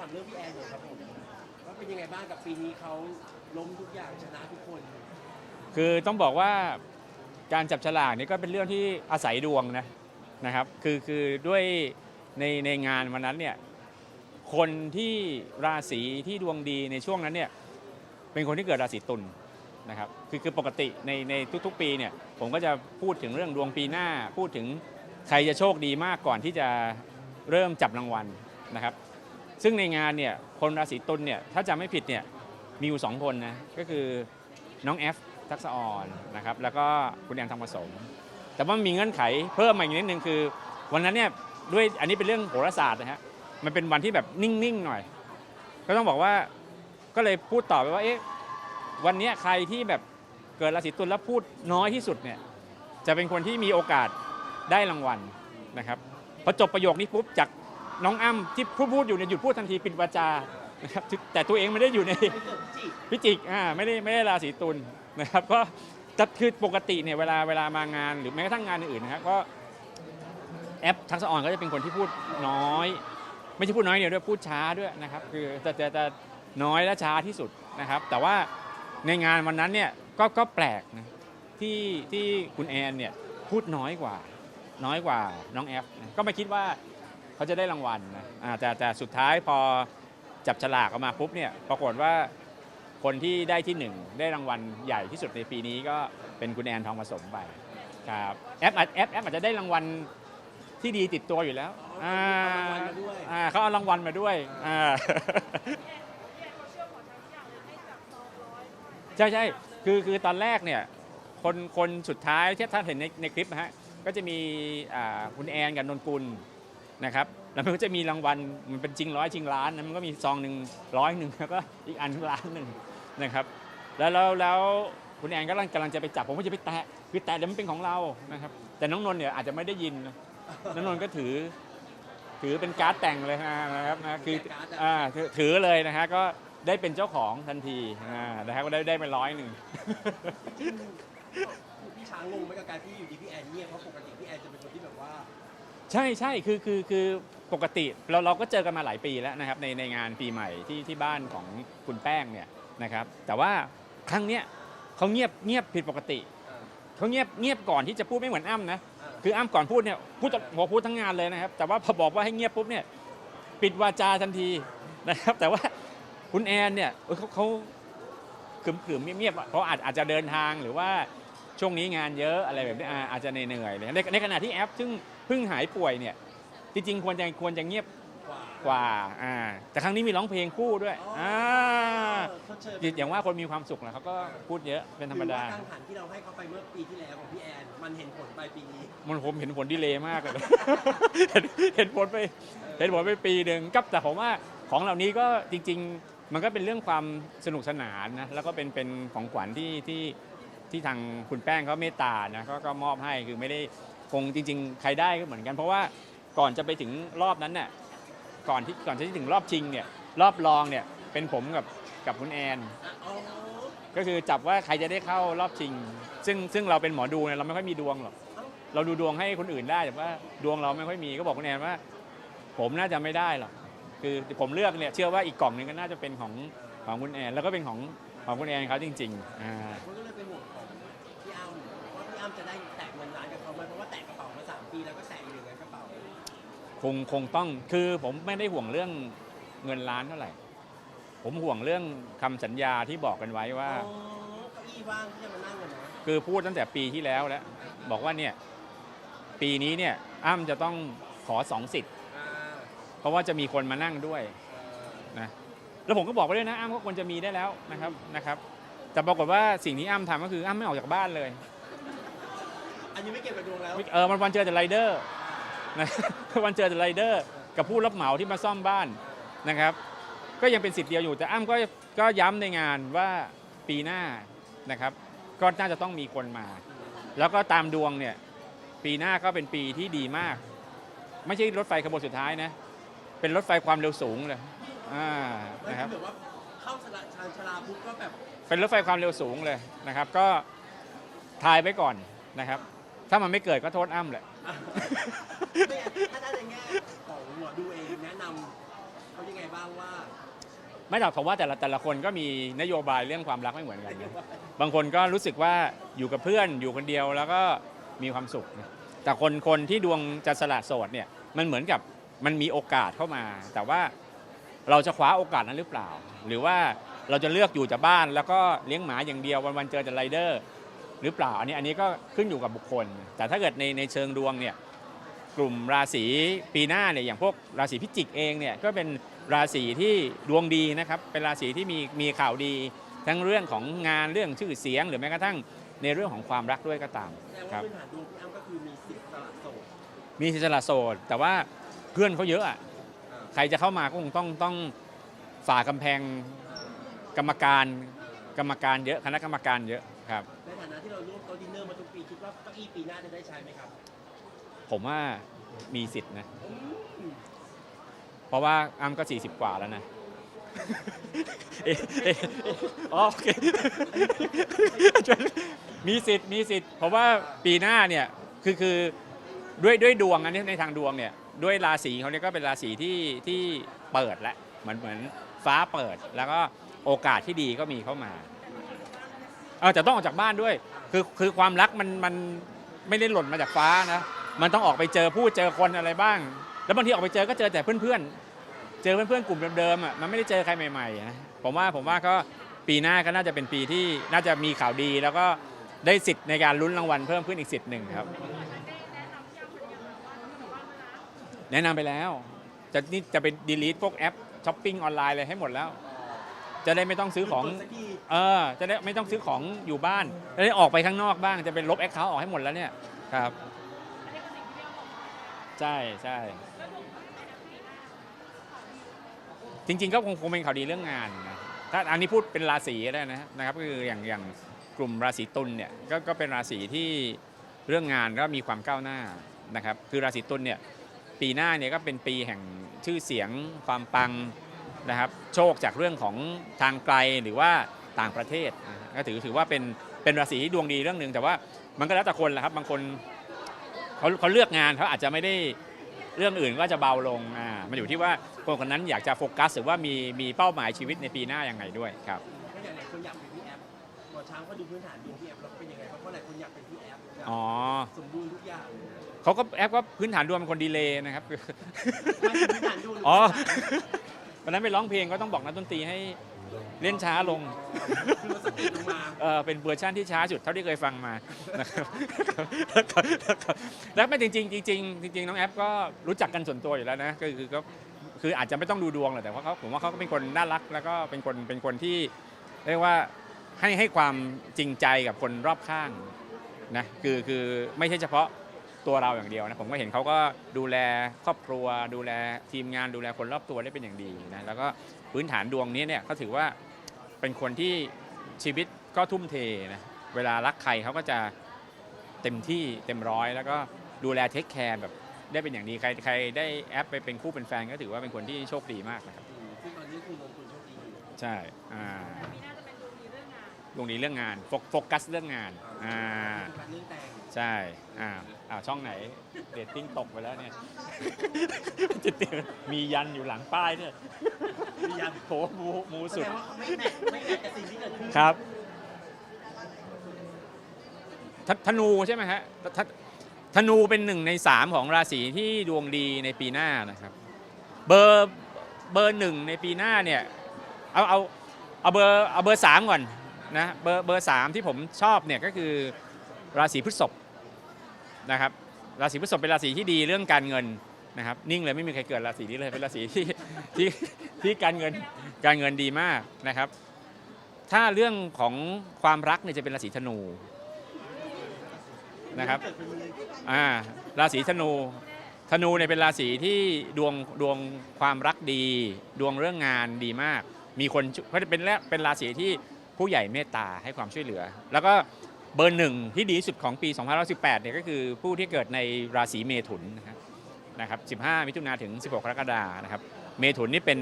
ถามเรื่องพี่แอนหน่อยครับผมว่าเป็นยังไงบ้างกับปีนี้เขาล้มทุกอย่างชนะทุกคนคือต้องบอกว่าการจับฉลากนี่ก็เป็นเรื่องที่อาศัยดวงนะนะครับ คือคือด้วยในในงานวันนั้นเนี่ยคนที่ราศีที่ดวงดีในช่วงนั้นเนี่ยเป็นคนที่เกิดราศีตุลนะครับคือคือปกติในในทุกๆ ปีเนี่ยผมก็จะพูดถึงเรื่องดวงปีหน้า พูดถึงใครจะโชคดีมากก่อนที่จะเริ่มจับรางวัลนะครับ ซึ่งในงานเนี่ยคนราศีตุลเนี่ยถ้าจำไม่ผิดเนี่ยมีอยู่สองคนนะก็คือน้องแอฟทักษะออนนะครับแล้วก็คุณแอนทองผสม แต่ว่ามีเงื่อนไขเพิ่มมาอีกนิดนึงคือ วันนั้นเนี่ยด้วยอันนี้เป็นเรื่องโหราศาสตร์นะฮะมันเป็นวันที่แบบนิ่งๆหน่อย ก็ต้องบอกว่าก็เลยพูดต่อไปว่าเอ๊ะวันนี้ใครที่แบบเกิดราศีตุลแล้วพูดน้อยที่สุดเนี่ยจะเป็นคนที่มีโอกาสได้รางวัลนะครับพอจบประโยคนี้ปุ๊บจาก น้องอ้ำที่พูดพูดอยู่เนี่ยหยุดพูดทันทีปิดวาจานะครับแต่ตัวเองไม่ได้อยู่ในไม่เกิดพิจิกพิจิกอ่าไม่ได้ไม่ได้ราศีตุลนะครับก็จะคือปกติเนี่ยเวลาเวลามางานหรือแม้กระทั่งงานอื่นๆนะครับก็แอปทักษะออนก็จะเป็นคนที่พูดน้อย ไม่ใช่พูดน้อยเดียวด้วยพูดช้าด้วยนะครับคือจะจะจะน้อยและช้าที่สุดนะครับ แต่ว่าในงานวันนั้นเนี่ยก็ก็แปลกนะที่ที่คุณแอนเนี่ยพูดน้อยกว่า น้อยกว่าน้องแอฟนะก็ไม่คิดว่า เขาจะได้รางวัลนะอ่าแต่แต่สุดท้ายพอจับฉลากออกมาปุ๊บเนี่ยปรากฏว่าคนที่ได้ที่หนึ่งได้รางวัลใหญ่ที่สุดในปีนี้ก็เป็นคุณแอนทองผสมไปครับแอปอาจแอปแอปอาจจะได้รางวัลที่ดีติดตัวอยู่แล้วอ๋ออ่าเอารางวัลมาด้วยอ่าเขาเอารางวัลมาด้วยอ่าใช่ใช่คือคือตอนแรกเนี่ยคนคนสุดท้ายที่ท่านเห็นในในคลิปนะฮะก็จะมีอ่าคุณแอนกับนนกุล นะครับแล้วมันก็จะมีรางวัลมันเป็นจริงร้อยจริงล้านนะมันก็มีซองหนึ่งร้อยหนึ่งแล้วก็อีกอันล้านหนึ่งนะครับแล้วแล้วแล้วคุณแอนก็กำลังกำลังจะไปจับผมก็จะไปแตะคือแตะเดี๋ยวมันเป็นของเรานะครับแต่น้องนนท์เนี่ยอาจจะไม่ได้ยินน้องนนท์ก็ถือ ถือเป็นการ์ดแต่งเลยนะครับนะคืออ่าถือเลยนะฮะก็ได้เป็นเจ้าของทันทีอ่านะครับก็ได้ได้ไปร้อยหนึ่งพี่ช้างงงไหมกับการที่อยู่ดีพี่แอนเงียบเพราะปกติพี่แอนจะเป็นคนที่แบบว่า ใช่ใช่คือคือคือปกติเราเราก็เจอกันมาหลายปีแล้วนะครับในในงานปีใหม่ที่ที่บ้านของคุณแป้งเนี่ยนะครับแต่ว่าครั้งเนี้ยเขาเงียบเงียบผิดปกติเขาเงียบเงียบก่อนที่จะพูดไม่เหมือนอ้ำนะคืออ้ำก่อนพูดเนี่ยพูดหัวพูดทั้งงานเลยนะครับแต่ว่าพอบอกว่าให้เงียบปุ๊บเนี่ยปิดวาจาทันทีนะครับแต่ว่าคุณแอนเนี่ยเขาเขาขึมขึมเงียบๆเพราะอาจอาจจะเดินทางหรือว่าช่วงนี้งานเยอะอะไรแบบนี้อาจจะเหนื่อยเลยในในขณะที่แอปซึ่ง พิ่งหายป่วยเนี่ยจริงๆควรจะควรจะเงียบกว่ากว่าอ่าแต่ครั้งนี้มีร้องเพลงคู่ด้วยอ่าเออเขาเชิญอย่างว่าคนมีความสุขแหละเขาก็พูดเยอะเป็นธรรมดา หอว่กังหันที่เราให้เขาไปเมื่อปีที่แล้วของพี่แอน มันเห็นผลไปปีนี้ มันผมเห็นผลดีเลยมากเลย เห็นเห็นผลไปเห็นผลไปปีหนึ่งกับแต่ผมว่าของเหล่านี้ก็จริง ๆ มันก็เป็นเรื่องความสนุกสนานนะแล้วก็เป็นเป็นของขวัญที่ที่ที่ทางคุณแป้งเขาเมตตานะก็ก็มอบให้คือไม่ได้ คงจริง ๆ ใครได้ก็เหมือนกัน เพราะว่าก่อนจะไปถึงรอบนั้นเนี่ยก่อนที่ก่อนจะถึงรอบชิงเนี่ยรอบรองเนี่ยเป็นผมกับกับคุณแอน ก็คือจับว่าใครจะได้เข้ารอบชิง ซึ่งซึ่งเราเป็นหมอดูเนี่ยเราไม่ค่อยมีดวงหรอกเราดูดวงให้คนอื่นได้แต่ว่าดวงเราไม่ค่อยมีก็บอกคุณแอนว่า ผมน่าจะไม่ได้หรอกคือผมเลือกเนี่ยเชื่อว่าอีกกล่องหนึงก็น่าจะเป็นของของคุณแอนแล้วก็เป็นของของคุณแอนเขาจริงๆอ่าก็เลยเป็นห่วงของพี่อ้ำว่าพี่อ้ำจะได้ คงคงต้องคือผมไม่ได้ห่วงเรื่องเงินล้านเท่าไหร่ ผมห่วงเรื่องคำสัญญาที่บอกกันไว้ว่า อ๋อเก้าอี้ว่างที่จะมานั่งกันนะคือพูดตั้งแต่ปีที่แล้วแล้ว บอกว่าเนี่ยปีนี้เนี่ยอ้ำจะต้องขอสองสิทธิ์อ่าเพราะว่าจะมีคนมานั่งด้วยเอ่อนะแล้วผมก็บอกไปด้วยนะอ้ำก็ควรจะมีได้แล้วนะครับนะครับ แต่ปรากฏว่าสิ่งที่อ้ำทำก็คืออ้ำไม่ออกจากบ้านเลย อันนี้ไม่เกี่ยวกับดวงแล้ว เออมันวันเจอแต่ไรเดอร์ นะวันเจอแต่ไรเดอร์กับผู้รับเหมาที่มาซ่อมบ้านนะครับ ก็ยังเป็นสิทธิ์เดียวอยู่แต่อ้ำก็ก็ย้ำในงานว่าปีหน้านะครับ ก็น่าจะต้องมีคนมา แล้วก็ตามดวงเนี่ยปีหน้าก็เป็นปีที่ดีมาก ไม่ใช่รถไฟขบวนสุดท้ายนะ เป็นรถไฟความเร็วสูงเลยอ่ามันนะครับคือแบบว่าเข้าชลาชานชลาปุ๊บก็แบบเป็นรถไฟความเร็วสูงเลยนะครับ ก็ทายไว้ก่อนนะครับ ถ้ามันไม่เกิดก็โทษอ้ำแหละ ไม่ถ้าได้ในแง่ของหมอดูเองแนะนำเขายังไงบ้างว่าไม่หรอกผมว่าแต่ละแต่ละคนก็มีนโยบายเรื่องความรักไม่เหมือนกันนะบางคนก็รู้สึกว่าอยู่กับเพื่อนอยู่คนเดียวแล้วก็มีความสุขนะแต่คนคนที่ดวงจะสละโสดเนี่ยมันเหมือนกับมันมีโอกาสเข้ามา แต่ว่าเราจะคว้าโอกาสนั้นหรือเปล่า หรือว่าเราจะเลือกอยู่แต่บ้านแล้วก็เลี้ยงหมาอย่างเดียววันๆเจอแต่ไรเดอร์ หรือเปล่า อันนี้อันนี้ก็ขึ้นอยู่กับบุคคล แต่ถ้าเกิดในในเชิงดวงเนี่ยกลุ่มราศีปีหน้าเนี่ยอย่างพวกราศีพิจิกเองเนี่ยก็เป็นราศีที่ดวงดีนะครับ เป็นราศีที่มีมีข่าวดี ทั้งเรื่องของงานเรื่องชื่อเสียง หรือแม้กระทั่งในเรื่องของความรักด้วยก็ตามแสดงคว่ารับพื้นฐานดวงพี่อ้ำก็คือมีสิทธิ์สละโสดมีสิทธิ์สละโสดแต่ว่าเพื่อนเขาเยอะอะอ่าใครจะเข้ามาก็คงต้องต้องฝ่ากำแพงกรรมการกรรมการเยอะคณะกรรมการเยอะครับในฐานะ ที่เราร่วมโต๊ะดินเนอร์มาทุกปีคิดว่าเก้าอี้ปีหน้าจะได้ใช้ไหมครับ ผมว่ามีสิทธิ์นะอืมเพราะว่าอ้ำก็ 40 กว่าแล้วนะเอ๊ะเอ๊ะเอ๊ะอ๋อโอเคมีสิทธิ์มีสิทธิ์เพราะว่าปีหน้าเนี่ยคือคือด้วยด้วยดวงอันนี้ในทางดวงเนี่ยด้วยราศีเขาเนี่ยก็เป็นราศีที่ที่เปิดแล้วเหมือนเหมือนฟ้าเปิด แล้วก็โอกาสที่ดีก็มีเข้ามา เออแต่ต้องออกจากบ้านด้วย คือคือความรักมันมันไม่ได้หล่นมาจากฟ้านะ มันต้องออกไปเจอผู้เจอคนอะไรบ้าง แล้วบางทีออกไปเจอก็เจอแต่เพื่อนๆ เจอเพื่อนๆกลุ่มเดิมๆอะมันไม่ได้เจอใครใหม่ๆนะผมว่าผมว่าก็ปีหน้าก็น่าจะเป็นปีที่น่าจะมีข่าวดี แล้วก็ได้สิทธิ์ในการลุ้นรางวัลเพิ่มขึ้นอีกสิทธิ์หนึ่งครับ แนะนำไปแล้ว จะนี่จะไปดีลีทพวกแอปช้อปปิ้งออนไลน์เลยให้หมดแล้ว จะได้ไม่ต้องซื้อของเปิดสักทีเออ จะได้ไม่ต้องซื้อของอยู่บ้าน จะได้ออกไปข้างนอกบ้าง จะเป็นลบแอคเคาท์ออกให้หมดแล้วเนี่ย ครับ ใช่ใช่จริง ๆ ก็คงคงเป็นข่าวดีเรื่องงานนะ ถ้าอันนี้พูดเป็นราศีก็ได้นะนะครับ ก็คืออย่างอย่างกลุ่มราศีตุลเนี่ยก็ก็เป็นราศีที่เรื่องงานก็มีความก้าวหน้านะครับ คือราศีตุลเนี่ยปีหน้าเนี่ยก็เป็นปีแห่งชื่อเสียงความปัง นะครับโชคจากเรื่องของทางไกลหรือว่าต่างประเทศนะฮะก็ถือถือว่าเป็นเป็นราศีที่ดวงดีเรื่องหนึ่งแต่ว่ามันก็แล้วแต่คนแหละครับบางคนเขาเขาเลือกงานเขาอาจจะไม่ได้เรื่องอื่นก็จะเบาลงอ่ามันอยู่ที่ว่าคนคนนั้นอยากจะโฟกัส หรือว่ามีมีเป้าหมายชีวิตในปีหน้ายังไงด้วยครับก็อย่างหลายคนอยากเป็นพี่แอฟหมอช้างก็ดูพื้นฐานดวงพี่แอฟแล้วเป็นยังไงบ้างเพราะหลายคนอยากเป็นพี่แอฟแบบอ๋อสมบูรณ์ทุกอย่างเขาก็แอปก็พื้นฐานดวงเป็นคนดีเลย์นะครับไม่ถึงพื้นฐานดวงหรือ๋อพื้นฐาน วันนั้นไปร้องเพลงก็ต้องบอกนักดนตรีให้เล่นช้าลงคือมันสติลงมาเออเป็นเวอร์ชันที่ช้าสุดเท่าที่เคยฟังมานะครับแล้วไม่จริงๆจริงๆจริงๆน้องแอปก็รู้จักกันส่วนตัวอยู่แล้วนะก็คือก็คืออาจจะไม่ต้องดูดวงหรอกแต่ว่าเขาผมว่าเขาก็เป็นคนน่ารัก แล้วก็เป็นคนเป็นคนที่เรียกว่าให้ให้ความจริงใจกับคนรอบข้างนะคือคือไม่ใช่เฉพาะ ตัวเราอย่างเดียวนะผมก็เห็นเขาก็ดูแลครอบครัว ดูแลทีมงานดูแลคนรอบตัวได้เป็นอย่างดีนะแล้วก็พื้นฐานดวงนี้เนี่ยเขาถือว่าเป็นคนที่ชีวิตก็ทุ่มเทนะเวลารักใครเขาก็จะเต็มที่เต็มร้อย แล้วก็ดูแลเทคแคร์แบบได้เป็นอย่างดีใครใครได้แอปไปเป็นคู่เป็นแฟนก็ถือว่าเป็นคนที่โชคดีมากนะครับอืมซึ่งตอนนี้คือลงทุนโชคดีอยู่ใช่อ่า ดวงดีเรื่องงานโฟโฟกัสเรื่องงานอ่าคือการเรื่องแต่งใช่อ่าอ่าช่องไหนเรตติ้งตกไปแล้วเนี่ยจะเตือนมียันอยู่หลังป้ายเนี่ยมียันโผมูมูแสสุดดงว่าเขาไม่แมทไม่แมทกับสิ่งที่เกิดขึ้นครับธธนูใช่ไหมฮะธธนูเป็นหนึ่งในสามของราศีที่ดวงดีในปีหน้านะครับ เบอร์เบอร์หนึ่งในปีหน้าเนี่ยเอาเอาเอาเบอร์เอาเบอร์สามก่อน นะเบอร์เบอร์สามที่ผมชอบเนี่ยก็คือราศีพฤษภนะครับราศีพฤษภเป็นราศีที่ดีเรื่องการเงินนะครับนิ่งเลยไม่มีใครเกิดราศีนี้เลยเป็นราศีที่ที่ที่การเงินการเงินดีมากนะครับ ถ้าเรื่องของความรักเนี่ยจะเป็นราศีธนูนะครับอ่าราศีธนูธนูเนี่ยเป็นราศีที่ดวงดวงความรักดี ดวงเรื่องงานดีมาก มีคนเพราะเป็นและเป็นราศีที่ ผู้ใหญ่เมตตาให้ความช่วยเหลือ แล้วก็เบอร์หนึ่งที่ดีที่สุดของปี 2018เนี่ยก็คือผู้ที่เกิดในราศีเมถุนนะครับนะครับ 15 มิถุนาถึง 16 กรกฎานะครับ เมถุนนี่เป็น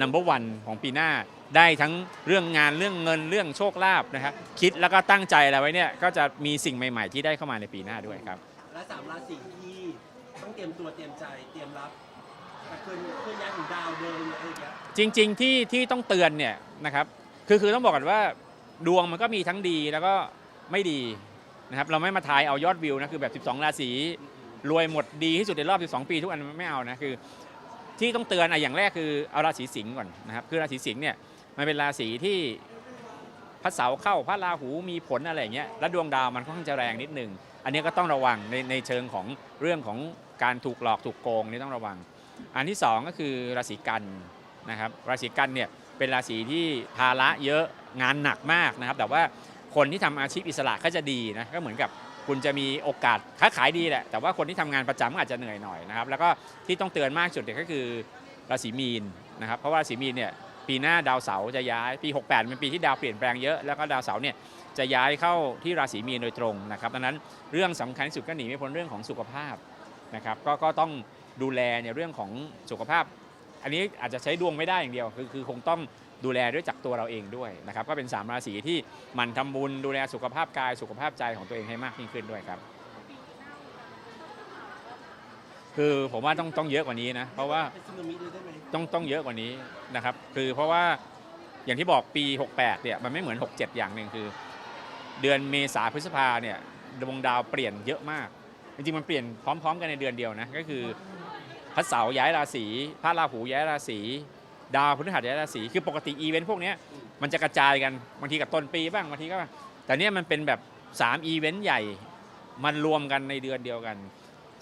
number one ของปีหน้า ได้ทั้งเรื่องงานเรื่องเงินเรื่องโชคลาภนะครับ คิดแล้วก็ตั้งใจอะไรไว้เนี่ย ก็จะมีสิ่งใหม่ ๆ ที่ได้เข้ามาในปีหน้าด้วยครับ และสามราศีที่ต้องเตรียมตัวเตรียมใจเตรียมรับกกับเคลื่อนเคลื่อนย้ายของดาวเดินอะไรอย่างเงี้ย จริงๆที่ที่ต้องเตือนเนี่ยนะครับ คือคือต้องบอกก่อนว่าดวงมันก็มีทั้งดีแล้วก็ไม่ดีนะครับเราไม่มาทายเอายอดวิวนะคือแบบ 12 ราศีรวยหมดดีที่สุดในรอบ 12 ปีทุกอันไม่เอานะคือ ที่ต้องเตือนอะอย่างแรกคือเอาราศีสิงห์ก่อนนะครับคือราศีสิงห์เนี่ยมันเป็นราศีที่พระเสาร์เข้าพระราหูมีผลอะไรอย่างเงี้ยแล้วดวงดาวมันค่อนข้างจะแรงนิดนึง อันนี้ก็ต้องระวังในในเชิงของเรื่องของการถูกหลอกถูกโกงนี่ต้องระวัง อันที่สองก็คือราศีกันนะครับราศีกันเนี่ย เป็นราศีที่ภาระเยอะงานหนักมากนะครับ แต่ว่าคนที่ทำอาชีพอิสระก็จะดีนะก็เหมือนกับคุณจะมีโอกาสค้าขายดีแหละแต่ว่าคนที่ทำงานประจำก็อาจจะเหนื่อยหน่อยนะครับ แล้วก็ที่ต้องเตือนมากสุดเนี่ยก็คือราศีมีนนะครับ เพราะว่าราศีมีนเนี่ยปีหน้าดาวเสาร์จะย้ายปี 68เป็นปีที่ดาวเปลี่ยนแปลงเยอะแล้วก็ดาวเสาร์เนี่ยจะย้ายเข้าที่ราศีมีนโดยตรงนะครับดังนั้นเรื่องสำคัญที่สุดก็หนีไม่พ้นเรื่องของสุขภาพนะครับก็ก็ต้องดูแลในเรื่องของสุขภาพ อันนี้อาจจะใช้ดวงไม่ได้อย่างเดียว คือคือคงต้องดูแลด้วยจากตัวเราเองด้วยนะครับก็เป็น3ราศีที่หมันทำบุญดูแลสุขภาพกายสุขภาพใจของตัวเองให้มากยิ่งขึ้นด้วยครับ คือผมว่าต้องต้องเยอะกว่านี้นะเพราะว่าต้องต้องเยอะกว่านี้นะครับคือเพราะว่าอย่างที่บอกปี 68เนี่ยมันไม่เหมือน 67 อย่างหนึ่งคือ เดือนเมษาพฤษภาเนี่ยดวงดาวเปลี่ยนเยอะมาก จริงๆมันเปลี่ยนพร้อม ๆ กันในเดือนเดียวนะก็คือ พระเสาร์ย้ายราศีพระราหูย้ายราศีดาวพฤหัสย้ายราศีคือปกติอีเวนต์พวกนี้มันจะกระจายกันบางทีกับต้นปีบ้างบางทีก็แต่เนี่ยมันเป็นแบบ3อีเวนต์ใหญ่มันรวมกันในเดือนเดียวกัน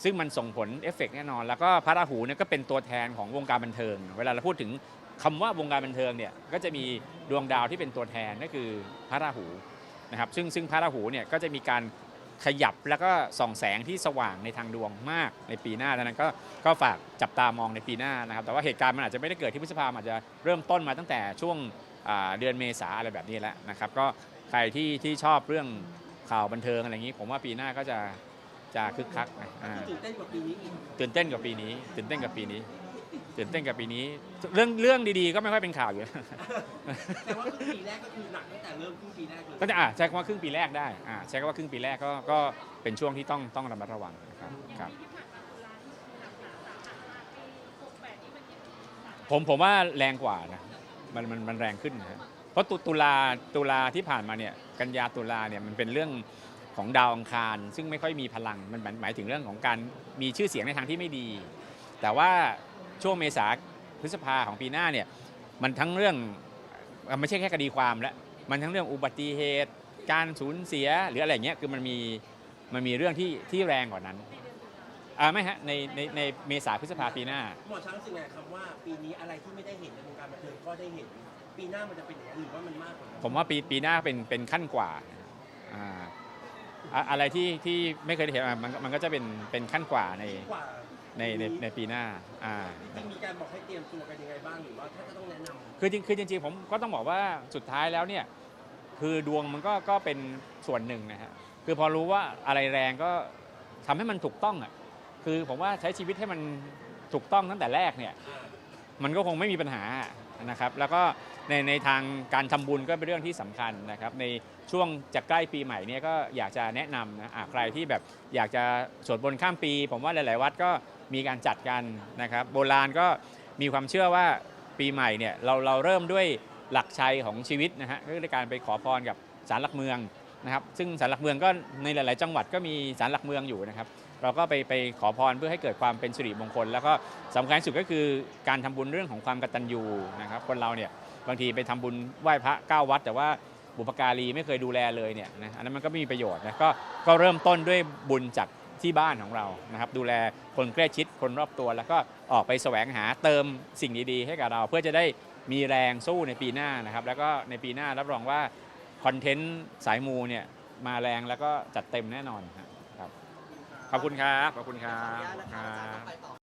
ซึ่งมันส่งผลเอฟเฟกต์แน่นอน แล้วก็พระราหูเนี่ยก็เป็นตัวแทนของวงการบันเทิง เวลาเราพูดถึงคำว่าวงการบันเทิงเนี่ยก็จะมีดวงดาวที่เป็นตัวแทนก็คือพระราหูนะครับซึ่งซึ่งพระราหูเนี่ยก็จะมีการ ขยับแล้วก็ส่องแสงที่สว่างในทางดวงมากในปีหน้าดังนั้นก็ก็ฝากจับตามองในปีหน้านะครับ แต่ว่าเหตุการณ์มันอาจจะไม่ได้เกิดที่พฤษภามันอาจจะเริ่มต้นมาตั้งแต่ช่วงอ่าเดือนเมษาอะไรแบบนี้แล้วนะครับ ก็ใครที่ที่ชอบเรื่องข่าวบันเทิงอะไรอย่างนี้ ผมว่าปีหน้าก็จะจะคึกคักนะอ่าตื่นเต้นกว่าปีนี้อีกตื่นเต้นกับปีนี้ ตื่นเต้นกับปีนี้ ตื่นเต้นกับปีนี้ เรื่องเรื่องดีๆ ก็ไม่ค่อยเป็นข่าวอยู่ แต่ว่าครึ่งปีแรกก็คือหนักตั้งแต่เริ่มครึ่งปีแรกเลยก็จะอะใช้คำว่าครึ่งปีแรกได้อ่าใช้คำว่าครึ่งปีแรกก็ก็เป็นช่วงที่ต้องต้องระมัดระวังนะครับครับ ผมผมว่าแรงกว่านะมันมันมันแรงขึ้นนะเพราะตุตุลาตุลาที่ผ่านมาเนี่ยกันยาตุลาเนี่ยมันเป็นเรื่องของดาวอังคาร ซึ่งไม่ค่อยมีพลังมันหมายหมายถึงเรื่องของการมีชื่อเสียงในทางที่ไม่ดี แต่ว่า ช่วงเมษาพฤษภาของปีหน้าเนี่ยมันทั้งเรื่องเอ่อไม่ใช่แค่คดีความแล้วมันทั้งเรื่องอุบัติเหตุ การสูญเสียหรืออะไรอย่างเงี้ยคือมันมีมันมีเรื่องที่ที่แรงกว่านั้นอ่าไม่ฮะในในในเมษาพฤษภาปีหน้า หมอช้างรู้สึกไงครับว่าปีนี้อะไรที่ไม่ได้เห็นในวงการบันเทิงก็ได้เห็น ปีหน้ามันจะเป็นอย่างนั้นหรือว่ามันมากกว่านั้นผมว่าปีปีหน้าเป็นเป็นขั้นกว่าอ่าอะอะไรที่ที่ไม่เคยได้เห็นอะมันมันก็จะเป็นเป็นขั้นกว่าใน กว่า ในในในปีหน้าอ่าจริงๆมีการบอกให้เตรียมตัวกันยังไงบ้างหรือว่าถ้าจะต้องแนะนำคือจริงคือจริงๆผมก็ต้องบอกว่าสุดท้ายแล้วเนี่ยคือดวงมันก็ก็เป็นส่วนหนึ่งนะฮะคือพอรู้ว่าอะไรแรงก็ทำให้มันถูกต้องอะคือผมว่าใช้ชีวิตให้มันถูกต้องตั้งแต่แรกเนี่ย มันก็คงไม่มีปัญหานะครับ แล้วก็ในในทางการทำบุญก็เป็นเรื่องที่สำคัญนะครับ ในช่วงจะใกล้ปีใหม่เนี่ยก็อยากจะแนะนำนะอะใครที่แบบอยากจะสวดบนต์ข้ามปี ผมว่าหลาย ๆ วัดก็ มีการจัดกันนะครับโบราณก็มีความเชื่อว่าปีใหม่เนี่ยเราเราเริ่มด้วยหลักชัยของชีวิตนะฮะก็คือการไปขอพรกับศาลหลักเมืองนะครับซึ่งศาลหลักเมืองก็ในหลาย ๆ จังหวัดก็มีศาลหลักเมืองอยู่นะครับเราก็ไปไปขอพรเพื่อให้เกิดความเป็นสิริมงคล แล้วก็สำคัญที่สุดก็คือการทำบุญเรื่องของความกตัญญูนะครับคนเราเนี่ยบางทีไปทำบุญไหว้พระเก้าวัด แต่ว่าบุพการีไม่เคยดูแลเลยเนี่ยนะอันนั้นมันก็ไม่มีประโยชน์นะก็ก็เริ่มต้นด้วยบุญจาก ที่บ้านของเรานะครับดูแลคนใกล้ชิดคนรอบตัว แล้วก็ออกไปแสวงหาเติมสิ่งดีๆ ให้กับเรา เพื่อจะได้มีแรงสู้ในปีหน้านะครับแล้วก็ในปีหน้ารับรองว่าคอนเทนต์สายมูเนี่ยมาแรงแล้วก็จัดเต็มแน่นอนครับ ขอบคุณครับ ขอบคุณครับ